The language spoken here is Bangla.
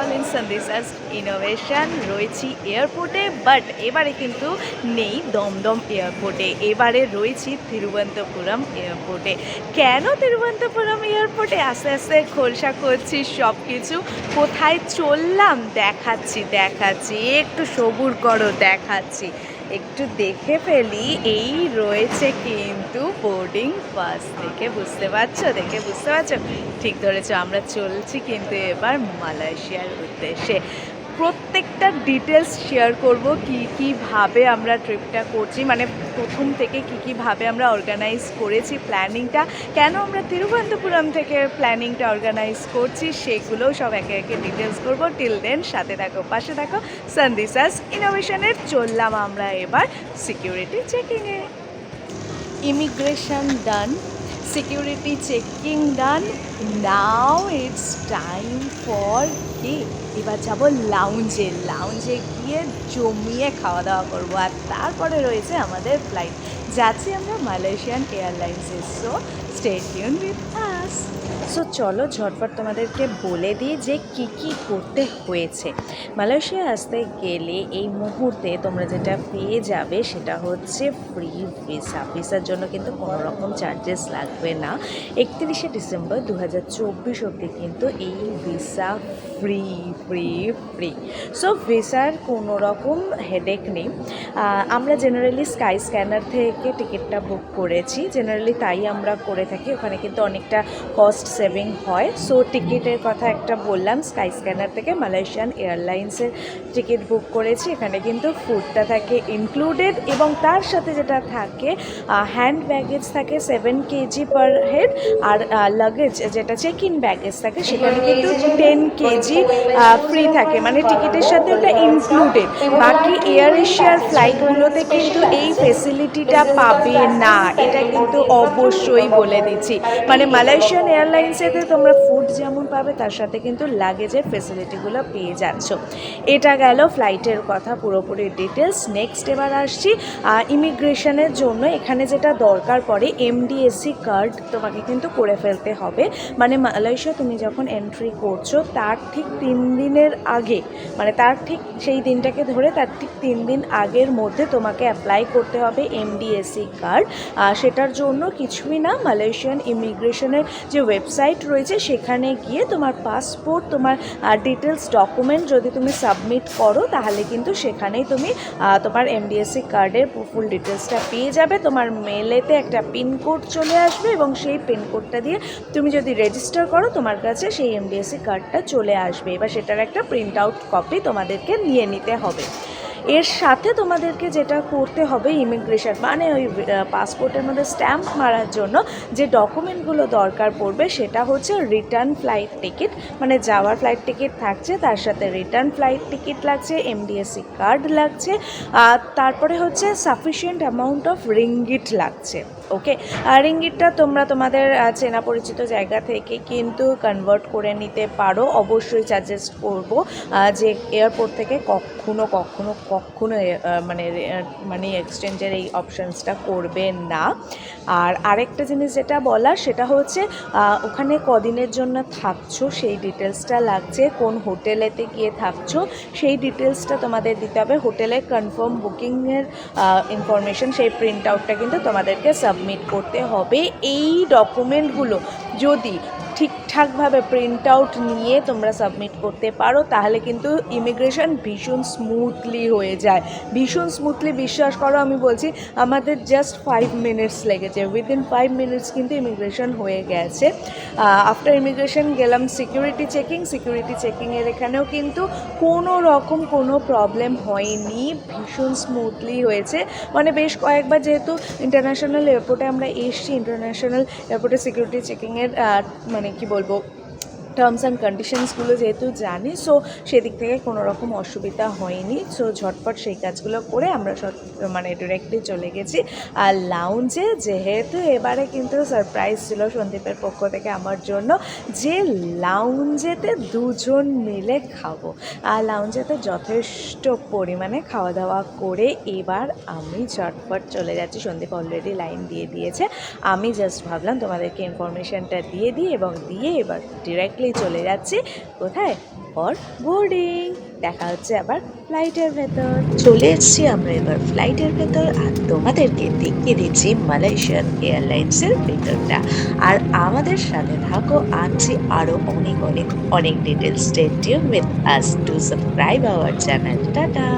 অল ইন অ্যাজ ইনোভেশন রয়েছি এয়ারপোর্টে বাট এবারে কিন্তু নেই দমদম এয়ারপোর্টে এবারে রয়েছি তিরুবন্তপুরম এয়ারপোর্টে কেন তিরুবন্তপুরম এয়ারপোর্টে আস্তে আস্তে খোলসা করছি সব কিছু কোথায় চললাম? দেখাচ্ছি দেখাচ্ছি। একটু সবুর করো দেখাচ্ছি। একটু দেখে ফেলি, এই রয়েছে কিন্তু বোর্ডিং পাস দেখে বুঝতে পারছ? দেখে বুঝতে পারছ? ঠিক ধরেছ, আমরা চলছি কিন্তু এবার মালয়েশিয়ার উদ্দেশ্যে। প্রত্যেকটা ডিটেলস শেয়ার করব কি কীভাবে আমরা ট্রিপটা করছি মানে প্রথম থেকে কি কীভাবে আমরা অর্গানাইজ করেছি প্ল্যানিংটা কেন আমরা তিরুবনন্তপুরম থেকে প্ল্যানিংটা অর্গানাইজ করছি সেগুলোও সব একে একে ডিটেলস করব। টিল দেন সাথে থাকো, পাশে থাকো সানদিসাস ইনোভেশনের চললাম আমরা এবার security চেকিংয়ে immigration done security checking done now it's time for কি? এবার যাব লাউঞ্জে লাউঞ্জে গিয়ে জমিয়ে খাওয়া দাওয়া করব। আর তারপরে রয়েছে আমাদের ফ্লাইট যাচ্ছি আমরা Malaysian এয়ারলাইন্সে so stay tune with us so চলো ঝটপট তোমাদেরকে বলে দিই যে কি কি করতে হয়েছে। মালয়েশিয়া আসতে গেলে এই মুহূর্তে তোমরা যেটা পেয়ে যাবে সেটা হচ্ছে ফ্রি ভিসা ভিসার জন্য কিন্তু কোনো রকম চার্জেস লাগবে না। একত্রিশে ডিসেম্বর দু হাজার চব্বিশ অবধি কিন্তু এই visa free free free so ভিসার কোনো রকম হেডেক নেই। আমরা জেনারেলি স্কাই স্ক্যানার থেকে টিকিটটা বুক করেছি। জেনারেলি তাই আমরা করে থাকি, ওখানে কিন্তু অনেকটা কস্ট সেভিং হয়। সো টিকিটের কথা একটা বললাম স্কাই স্ক্যানার থেকে মালয়েশিয়ান এয়ারলাইন্সের টিকিট বুক করেছি। এখানে কিন্তু ফুডটা থাকে ইনক্লুডেড এবং তার সাথে যেটা থাকে হ্যান্ড ব্যাগেজ থাকে সেভেন কেজি পার হেড আর লাগেজ যেটা চেক ইন ব্যাগেজ থাকে সেখানে কিন্তু টেন কেজি ফ্রি থাকে। মানে টিকিটের সাথে ওটা ইনক্লুডেড বাকি এয়ার এশিয়ার ফ্লাইটগুলোতে কিন্তু এই ফেসিলিটিটা পাবে না। এটা কিন্তু অবশ্যই বলে দিচ্ছি। মানে মালয়েশিয়ান এয়ারলাইন্সেতে তোমরা ফুড যেমন পাবে, তার সাথে কিন্তু লাগেজের ফেসিলিটিগুলো পেয়ে যাচ্ছ। এটা গেল ফ্লাইটের কথা, পুরোপুরি ডিটেলস নেক্সট এবার আসছি ইমিগ্রেশনের জন্য। এখানে যেটা দরকার পড়ে এমডিএসসি কার্ড তোমাকে কিন্তু করে ফেলতে হবে। মানে মালয়েশিয়া তুমি যখন এন্ট্রি করছ, তার ঠিক তিন দিনের আগে মানে তার ঠিক সেই দিনটাকে ধরে তার ঠিক তিন দিন আগের মধ্যে তোমাকে অ্যাপ্লাই করতে হবে এমডিএসসি কার্ড সেটার জন্য কিছুই না মালয়েশিয়ান ইমিগ্রেশনের যে ওয়েবসাইট রয়েছে, সেখানে গিয়ে তোমার পাসপোর্ট তোমার ডিটেলস ডকুমেন্ট যদি তুমি সাবমিট করো, তাহলে কিন্তু সেখানেই তুমি তোমার এমডিএসসি কার্ডের ফুল ডিটেলসটা পেয়ে যাবে। তোমার মেলেতে একটা পিনকোড চলে আসবে এবং সেই পিনকোডটা দিয়ে তুমি যদি রেজিস্টার করো, তোমার কাছে সেই এমডিএসসি কার্ডটা চলে আসবে। এবার সেটার একটা প্রিন্ট আউট কপি তোমাদেরকে নিয়ে নিতে হবে। এর সাথে তোমাদেরকে যেটা করতে হবে ইমিগ্রেশন মানে ওই পাসপোর্টের মধ্যে স্ট্যাম্প মারার জন্য যে ডকুমেন্টগুলো দরকার পড়বে সেটা হচ্ছে রিটার্ন ফ্লাইট টিকিট মানে যাওয়ার ফ্লাইট টিকিট থাকছে, তার সাথে রিটার্ন ফ্লাইট টিকিট লাগছে এমডিএসসি কার্ড লাগছে, আর তারপরে হচ্ছে সাফিসিয়েন্ট অ্যামাউন্ট অফ রিঙ্গিট লাগছে ওকে আর রিঙ্গিটটা তোমরা তোমাদের চেনা পরিচিত জায়গা থেকে কিন্তু কনভার্ট করে নিতে পারো। অবশ্যই চার্জেস করব যে এয়ারপোর্ট থেকে কখনো কখনো কখনো মানে মানি এক্সচেঞ্জের এই অপশানসটা করবে না। আর আরেকটা জিনিস যেটা বলার, সেটা হচ্ছে ওখানে কদিনের জন্য থাকছো, সেই ডিটেলসটা লাগছে, কোন হোটেলেতে গিয়ে থাকছো, সেই ডিটেলসটা তোমাদের দিতে হবে। হোটেলের কনফার্ম বুকিংয়ের ইনফরমেশন সেই প্রিন্ট আউটটা কিন্তু তোমাদেরকে সাবমিট করতে হবে। এই ডকুমেন্টগুলো যদি ঠিকঠাকভাবে প্রিন্ট আউট নিয়ে তোমরা সাবমিট করতে পারো, তাহলে কিন্তু ইমিগ্রেশন ভীষণ স্মুথলি হয়ে যায়। ভীষণ স্মুথলি বিশ্বাস করো, আমি বলছি, আমাদের জাস্ট ফাইভ মিনিটস লেগেছে। উইদিন ফাইভ মিনিটস কিন্তু ইমিগ্রেশন হয়ে গেছে। আফটার ইমিগ্রেশন গেলাম সিকিউরিটি চেকিং সিকিউরিটি চেকিংয়ের এখানেও কিন্তু কোনো রকম কোনো প্রবলেম হয়নি, ভীষণ স্মুথলি হয়েছে। মানে বেশ কয়েকবার যেহেতু ইন্টারন্যাশনাল এয়ারপোর্টে আমরা এসছি ইন্টারন্যাশনাল এয়ারপোর্টে সিকিউরিটি চেকিংয়ের মানে কী কি polvo টার্মস অ্যান্ড কন্ডিশনসগুলো যেহেতু জানি সো সেদিক থেকে কোনো রকম অসুবিধা হয়নি। সো ঝটপট সেই কাজগুলো করে আমরা মানে ডিরেক্টলি চলে গেছি। আর লাউঞ্জে যেহেতু এবারে কিন্তু সারপ্রাইজ ছিল সন্দীপের পক্ষ থেকে আমার জন্য, যে লাউঞ্জেতে দুজন মিলে খাব। আর লাউঞ্জেতে যথেষ্ট পরিমাণে খাওয়া দাওয়া করে এবার আমি ঝটপট চলে যাচ্ছি। সন্দীপ অলরেডি লাইন দিয়ে দিয়েছে। আমি জাস্ট ভাবলাম তোমাদেরকে ইনফরমেশনটা দিয়ে দিই এবং দিয়ে এবার ডিরেক্টলি তাড়াতাড়ি চলে যাচ্ছি। কোথায়? ফর বোর্ডিং দেখা হচ্ছে আবার ফ্লাইটের ভেতর। চলে এসেছি আমরা এবার ফ্লাইটের ভেতর আর তোমাদেরকে দেখিয়ে দিচ্ছি মালয়েশিয়ান এয়ারলাইন্সের ভেতরটা। আর আমাদের সাথে থাকো আনছি আরও অনেক অনেক অনেক details stay tune with us to subscribe our channel tata!